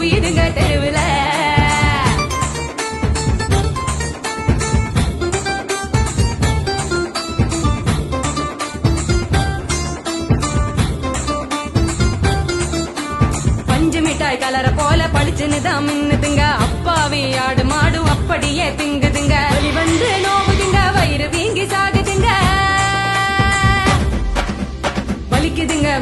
குவியுதுங்க தெருவில். பஞ்சு மிட்டாய் கலர போல பளிச்சுன்னு தான் மின்னுதுங்க. அப்பாவி ஆடு மாடு அப்படியே திங்குதுங்க.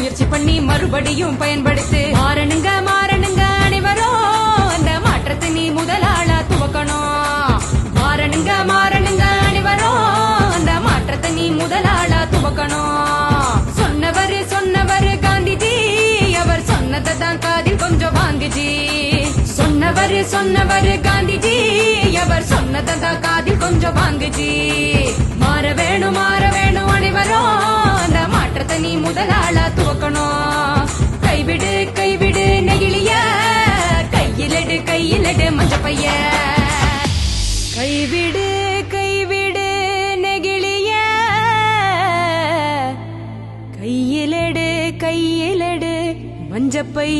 முயற்சி பண்ணி மறுபடியும் பயன்படுத்து. மாறணுங்க மாறணுங்க அனைவரும் அந்த மாற்றத்தை நீ முதலாளா துவக்கணும். மாறணுங்க மாறணுங்க அனைவரும் அந்த மாற்றத்தை நீ முதலாளா துவக்கணும். சொன்னவர் சொன்னவர் காந்திஜி அவர் சொன்னதை தான் காதில் கொஞ்சம் வாங்குஜி. சொன்னவர் சொன்னவர் காந்திஜி அவர் சொன்னதை காதில் கொஞ்சம் வாங்குஜி. மாற வேணும் மாற வேணும் அனைவரும் அந்த மாற்றத்தை நீ முதலாளா துவக்கணும். கைவிடு கைவிடு நெகிழிய. கையிலடு கையிலடு மஞ்ச பைய கைவிடு கைவிடு நெகிழிய. கையிலடு கையிலடு மஞ்சப்பை.